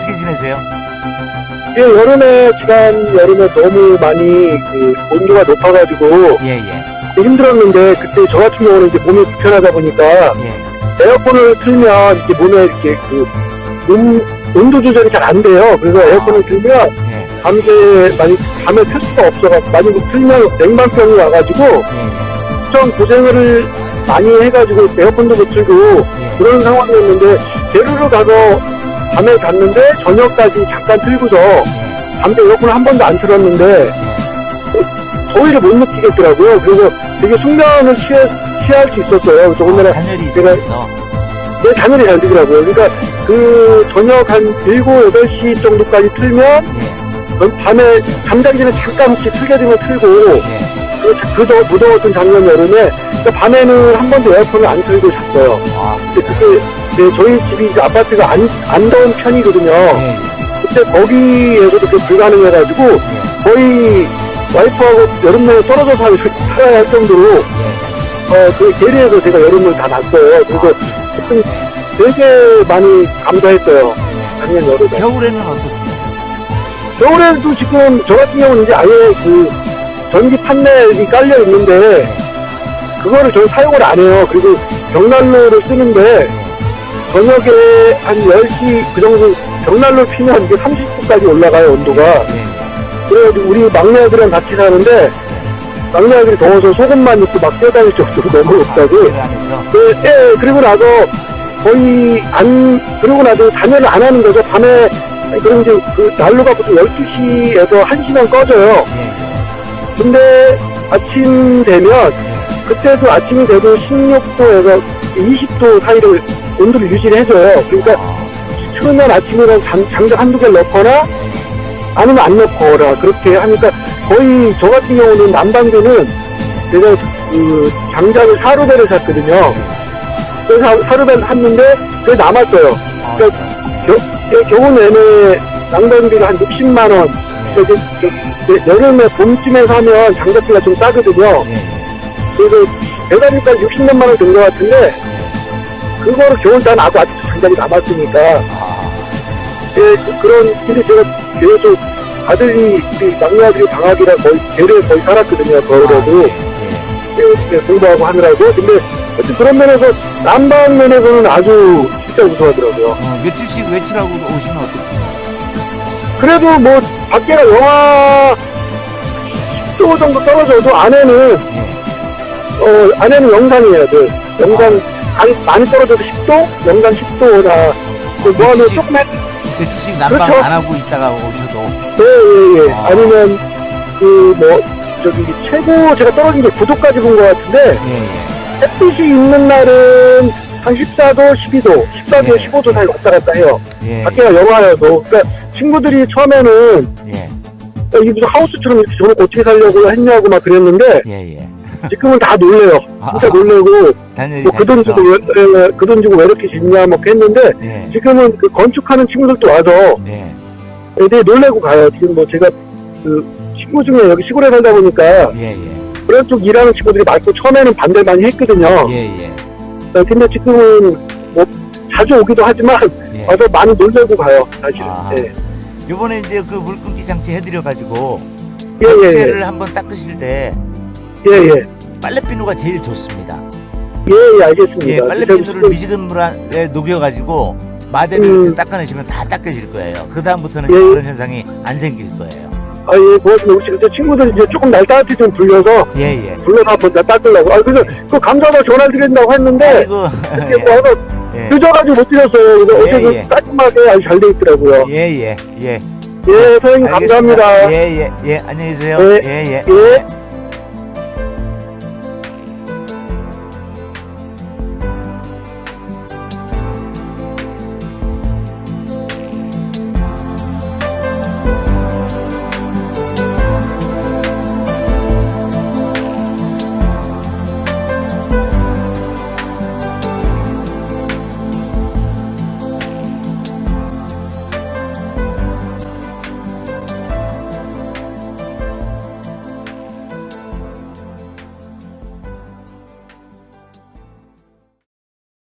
어떻게 지내세요? 예, 여름에, 지난 여름에 너무 많이 그 온도가 높아가지고 예, 예, 힘들었는데 그때 저 같은 경우는 이제 몸이 불편하다 보니까 예. 에어컨을 틀면 이렇게 몸에 이렇게 그 몸, 온도 조절이 잘 안 돼요. 그래서 에어컨을 틀면 예, 밤새 많이 밤에 틀 수가 없어가지고 만약 틀면 냉방병이 와가지고 예, 엄청 고생을 많이 해가지고 에어컨도 못 틀고 예. 그런 상황이었는데 제주를 가서 밤에 갔는데 저녁까지 잠깐 틀고서 예, 밤새 에어컨을 한 번도 안 틀었는데 더위를 못 느끼겠더라고요. 그래서 되게 숙면을 취해, 취할 수 있었어요. 그래서 오늘은 단열이 제가- 있어서. 내 잠이 잘 들더라고요. 그러니까 그 저녁 한 7, 8시 정도까지 틀면 예, 전 밤에 잠자기 전에 잠깐 혹시 틀게 되면 틀고 예. 그, 그저 무더웠던 작년 여름에 그러니까 밤에는 한 번도 에어컨을 안 틀고 잤어요. 아, 근데 그때 네, 저희 집이 이제 아파트가 안, 안 더운 편이거든요. 예, 예, 그때 거기에서도 그게 불가능해가지고 예, 거의 와이프하고 여름 내내 떨어져 살, 살아야 할 정도로 예. 어, 그 계리에서 제가 여름을 다 났어요. 그래서 하여튼 되게 많이 감사했어요. 작년 여름에. 겨울에는 어떻게? 겨울에도 지금 저 같은 경우는 이제 아예 그 전기 판넬이 깔려 있는데 그거를 저는 사용을 안 해요. 그리고 벽난로를 쓰는데 저녁에 한 10시 그 정도 벽난로 피면 이게 30도까지 올라가요, 온도가. 예, 예. 그래가지고 우리 막내 아들이랑 같이 사는데 막내 아들이 더워서 속옷만 입고 막 뛰어다닐 정도로 너무 덥다고. 그 안에서. 그, 예, 그리고 나서 거의 안, 그러고 나서 단열을 안 하는 거죠. 밤에, 그럼 이제 그 난로가 보통 12시에서 1시면 꺼져요. 근데 아침 되면, 예. 그때도 아침이 돼도 16도에서 20도 사이를 온도를 유지를 해줘요. 그러니까 아, 추우면 아침에는 장, 장작 한두 개를 넣거나 아니면 안 넣거나 그렇게 하니까 거의 저 같은 경우는 난방비는 제가 그 장작을 사루배를 샀거든요. 그래서 사- 사루배를 샀는데 그게 남았어요. 아, 겨, 예, 겨우 내내 난방비가 한 60만 원. 예, 그래서 저- 저- 여름에 봄쯤에 사면 장작비가 좀 싸거든요. 예, 예, 그래서 배달비까지 60몇만 원든것 같은데 예. 그거를 겨울 다 나고 아직 장작이 남았으니까 아, 예, 그- 그런, 근데 제가 계속 아들이, 우리 막내 아들이 방학이라 거의, 걔를 거의 살았거든요, 겨울에도. 예, 예, 공부하고 하느라고. 근데, 어쨌든 그런 면에서, 난방 면에서는 아주 진짜 우수하더라고요. 어, 며칠씩 외출하고 오시면 어떡해요? 그래도 뭐, 밖에가 영하 10도 정도 떨어져도 안에는, 예, 어, 안에는 영상이에요, 늘. 영상, 많이, 많이 떨어져도 10도? 영상 10도나, 그뭐 하면 그치. 조금 했, 며칠씩 난방 그렇죠. 안 하고 있다가 오셔도. 예, 예, 예. 아. 아니면, 그, 뭐, 저기, 최고 제가 떨어진 게 9도까지 본 것 같은데, 예, 예. 햇빛이 있는 날은 한 14도, 12도, 14도, 예. 15도 사이 왔다 갔다 해요. 예, 밖에가 영하여도. 그러니까 친구들이 처음에는, 예, 야, 이게 무슨 하우스처럼 이렇게 저는 어떻게 살려고 했냐고 막 그랬는데, 예, 예. 지금은 다 놀래요. 아, 진짜 놀래고, 단열이 뭐 그 돈잘 주고. 왜, 그 돈 주고 왜 이렇게 짓냐, 뭐 했는데, 예, 지금은 그 건축하는 친구들도 와서 예, 되게 놀래고 가요. 지금 뭐 제가 그 친구 중에 여기 시골에 살다 보니까 예, 예, 그런 쪽 일하는 친구들이 많고 처음에는 반대 많이 했거든요. 예, 예, 어, 근데 지금은 뭐 자주 오기도 하지만 예. 와서 많이 놀래고 가요. 사실은. 아. 예. 요번에 이제 그 물끓기 장치 해드려가지고 예, 예, 벽체를 한번 닦으실 때 예, 예. 빨래비누가 제일 좋습니다. 예, 예, 알겠습니다. 예, 빨래비누를 미지근 물에 녹여가지고 마대로 음. 이렇게 닦아내시면 다 닦여질 거예요. 그 다음부터는 예. 그런 현상이 안 생길 거예요. 아, 예, 고맙습니다. 혹시 그때 친구들이 이제 조금 날 따뜻히 불려서 예, 예. 불러서 한번 나 닦으려고. 아, 그래서 그 감사하다 전화 드린다고 했는데 아이고, 이렇게 뭐 하나 예, 늦어가지고 못 드렸어요. 그래서 예, 어제 예. 그 깔끔하게 아주 잘 돼 있더라고요. 예, 예, 예. 예, 선생님 알겠습니다. 감사합니다. 예, 예, 예. 안녕히 계세요. 예. 예, 예. 예.